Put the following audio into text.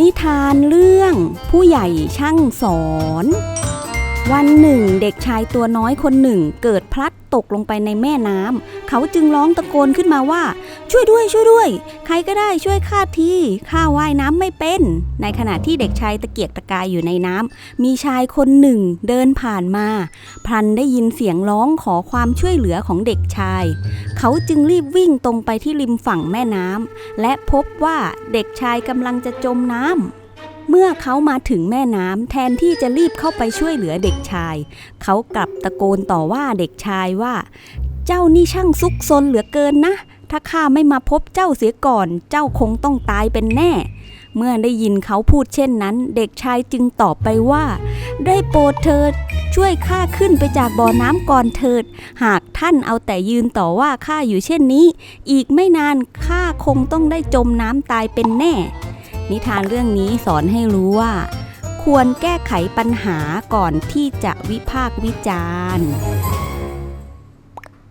นิทานเรื่องผู้ใหญ่ช่างสอน วันหนึ่ง เด็กชายตัวน้อยคนหนึ่งเกิดพลัด ตกลงไปในแม่น้ำเขาจึงร้องตะโกนขึ้นมาว่า ช่วยด้วยช่วยด้วย ใครก็ได้ช่วยข้าทีข้าว่ายน้ำไม่เป็น ในขณะที่เด็กชายตะเกียกตะกายอยู่ในน้ำมีชายคนหนึ่งเดินผ่านมา พลันได้ยินเสียงร้องขอความช่วยเหลือของเด็กชาย เขาจึงรีบวิ่งตรงไปที่ริมฝั่งแม่น้ำและพบว่าเด็กชายกำลังจะจมน้ำ เมื่อเขามาถึงแม่น้ำแทนที่จะรีบเข้าไปช่วยเหลือเด็กชาย เขากลับตะโกนต่อว่าเด็กชายว่า เจ้านี่ช่างซุกซนเหลือเกินนะ ถ้าข้าไม่มาพบเจ้าเสียก่อน เจ้าคงต้องตายเป็นแน่ เมื่อได้ยินเขาพูดเช่นนั้น เด็กชายจึงตอบไปว่า ได้โปรดเถิดช่วยข้าขึ้นไปจากบ่อน้ำก่อนเถิด หากท่านเอาแต่ยืนต่อว่าข้าอยู่เช่นนี้ อีกไม่นานข้าคงต้องได้จมน้ำตายเป็นแน่ นิทานเรื่องนี้สอนให้รู้ว่า ควรแก้ไขปัญหาก่อนที่จะวิพากษ์วิจารณ์